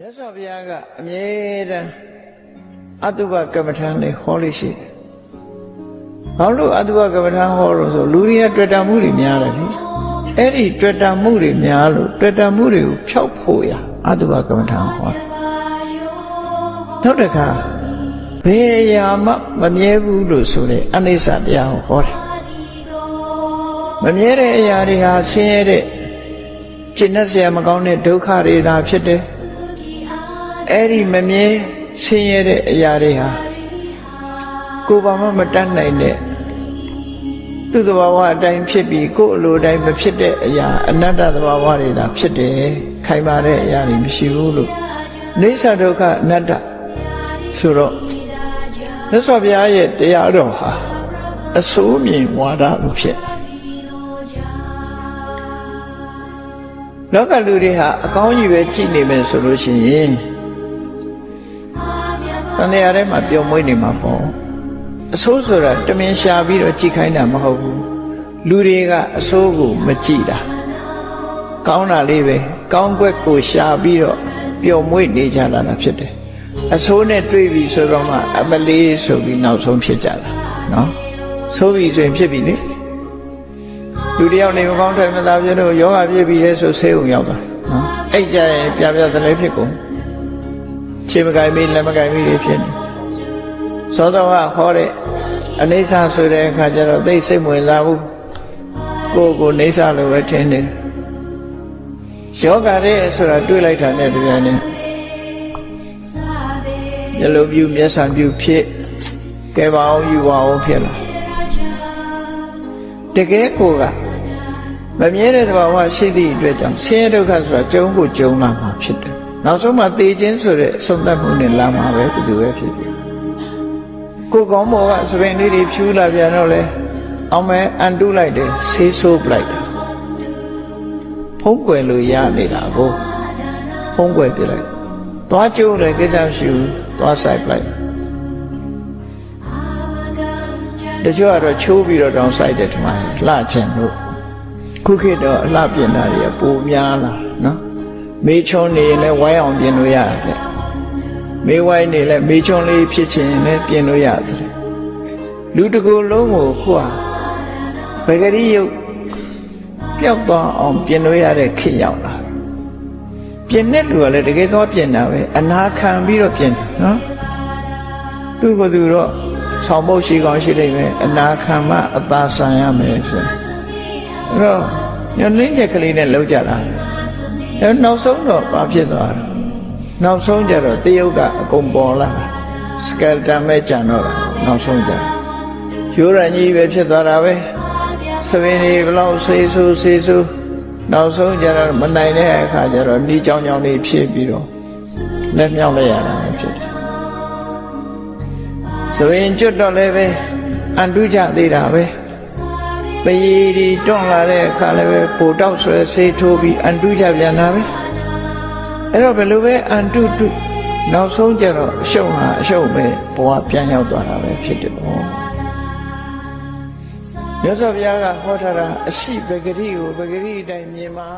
မြတ်စွာဘုရားကအမြဲတမ်းအတုပကမ္မထာလေးဟောလို့ရှိတယ်။ဘာလို့အတုပကမ္မထာဟောလို့ဆိုလူတွေကတွေ့တာမှုတွေများတယ်လေ။အဲ့ဒီတွေ့တာမှုတွေများလို့တွေ့တာမှုတွေကိုဖျောက်ဖို့ရအတုပကမ္မထာဟောတယ်။နောက်တစ်ခါဘယ်အရာမှမမြဲဘူးလို့ဆိုတဲ့အနိစ္စတရားကိုဟောတယ်။မမြဲတဲ့အရာတွေဟာဆင်းရဲတဲ့ကျင့်တဲ့ဆရာမကောင်းတဲ့ဒုက္ခတွေသာဖြစ်တယ်။ အဲ့ဒီမမြဲဆင်းရဲတဲ့အရာတွေဟာကိုယ်ဘာမှမတတ်နိုင်တဲ့သူ့သဘာဝအတိုင်းဖြစ်ပြီးကိုယ်အလိုတိုင်းမဖြစ်တဲ့အရာအနတ္တသဘာဝတွေသာဖြစ်တယ်ခိုင်မာတဲ့အရာတွေမရှိဘူးလို့နေသဒုက္ခအနတ္တဆိုတော့မြတ်စွာဘုရားရဲ့တရားတော်ဟာအစိုးမြင်ဝါဒလို့ဖြစ်လောကလူတွေဟာအကောင်းကြီးပဲကြည့်နေမယ်ဆိုလို့ရှိရင် တန်တရားထဲမှာပျော်မွေးနေမှာပေါ့အဆိုးဆိုတာတမင်ရှာပြီးတော့ကြိခိုင်းတာမဟုတ်ဘူးလူတွေကအဆိုးကိုမကြည့်တာကောင်းတာလေးပဲကောင်းကွက်ကိုရှာပြီးတော့ပျော်မွေးနေကြတာလားဖြစ်တယ်အဆိုးနဲ့တွေ့ပြီဆိုတော့မှအမလေးဆိုပြီးနောက်ဆုံးဖြစ်ကြတာနော်ဆိုးပြီဆိုရင်ဖြစ်ပြီလေလူတယောက်နေမကောင်းတယ်မသာပြလို့ယောဂပြည့်ပြီလေဆိုဆေးုံရောက်တာနော်အဲ့ကြရင်ပြပြသလဲဖြစ်ကုန် ခြေမကင်မိလက်မကင်မိတွေဖြစ်နေသောတော်ကဟောတဲ့အနိစ္စဆိုတဲ့အခါကျတော့သိစိတ်ဝင်လာဘူးကိုယ်ကိုနေဆလို့ပဲထင်နေယောဂတဲ့ဆိုတာတွေးလိုက်တာနဲ့တပြိုင်နက်မျက်လုံးပြူမျက်စံပြူဖြစ်ကဲပါအောင်ယူပါအောင်ဖြစ်လာတကယ်ကိုကမမြဲတဲ့သဘာဝရှိသည့်အတွက်ကြောင့်ဆင်းရဲဒုက္ခဆိုတာကြုံကိုကြုံလာမှာဖြစ်တယ် နောက်ဆုံးမှသေခြင်းဆိုတဲ့အဆုံးသတ်မှုနဲ့လာမှာပဲဘယ်သူပဲဖြစ်ဖြစ်ကိုကောင်းဘောကသပင်လေးတွေဖြူလာပြန်တော့လေအောင်မဲအန်တုလိုက်တယ်ဆေးဆိုးပလိုက်တယ်ဖုံးကွယ်လို့ရနေတာကိုဖုံးကွယ်ပြလိုက်သွားကျိုးတယ်ကိစ္စမရှိဘူးသွားဆိုင်ပလိုက်တချို့ကတော့ချိုးပြီးတော့တောင်းဆိုင်တယ်ထမလှချင်လို့ခုခေတ်တော့အလှပြင်တာတွေပိုများလာနော် မေးချုံနေရင်လည်းဝိုင်းအောင်ပြင်လို့ရတယ်မေးဝိုင်းနေလည်းမေးချုံလေးဖြစ်ချင်လည်းပြင်လို့ရတယ်လူတကူလုံးကိုခုဟာဘဂရီယုတ်ပျောက်သွားအောင်ပြင်လို့ရတဲ့ခေတ်ရောက်လာပြင်တဲ့လူကလည်းတကယ်တော့ပြင်တာပဲအနာခံပြီးတော့ပြင်တယ်နော်သူ့ကသူတော့ဆောင်းပုတ်ရှိကောင်းရှိလိမ့်မယ်အနာခံမှအသာဆန်ရမယ်ဆိုအဲ့တော့ညှင်းချက်ကလေးနဲ့လောက်ကြတာ အဲနောက်ဆုံးတော့ဘာဖြစ်သွားလဲနောက်ဆုံးကျတော့တယုတ်ကအကုန်ပေါ်လာစကယ်တန်မဲ့ကြံတော့တာနောက်ဆုံးကျရိုးရကြီးပဲဖြစ်သွားတာပဲသပင်းတွေဘလောက်ဆေးဆူဆေးဆူနောက်ဆုံးကျတော့မနိုင်တဲ့အခါကျတော့နှီးကြောင်ကြောင်လေးဖြစ်ပြီးတော့လက်မြောက်လိုက်ရတာဖြစ်တယ်သပင်းကျွတ်တော့လည်းပဲအန်တုကြသေးတာပဲ ပရီဒီတွန့်လာတဲ့အခါလည်းပဲပိုတောက်ဆွဲဆေးထိုးပြီးအန်တုကြပြန်တာပဲအဲ့တော့ဘယ်လိုပဲအန်တုတုနောက်ဆုံးကျတော့အရှုံးဟာအရှုံးပဲဘဝပြန်ရောက်သွားတာပဲဖြစ်တယ်ပေါ့မြတ်စွာဘုရားကဟောထားတာအရှိပဂရိကိုပဂရိအတိုင်းမြင်ပါ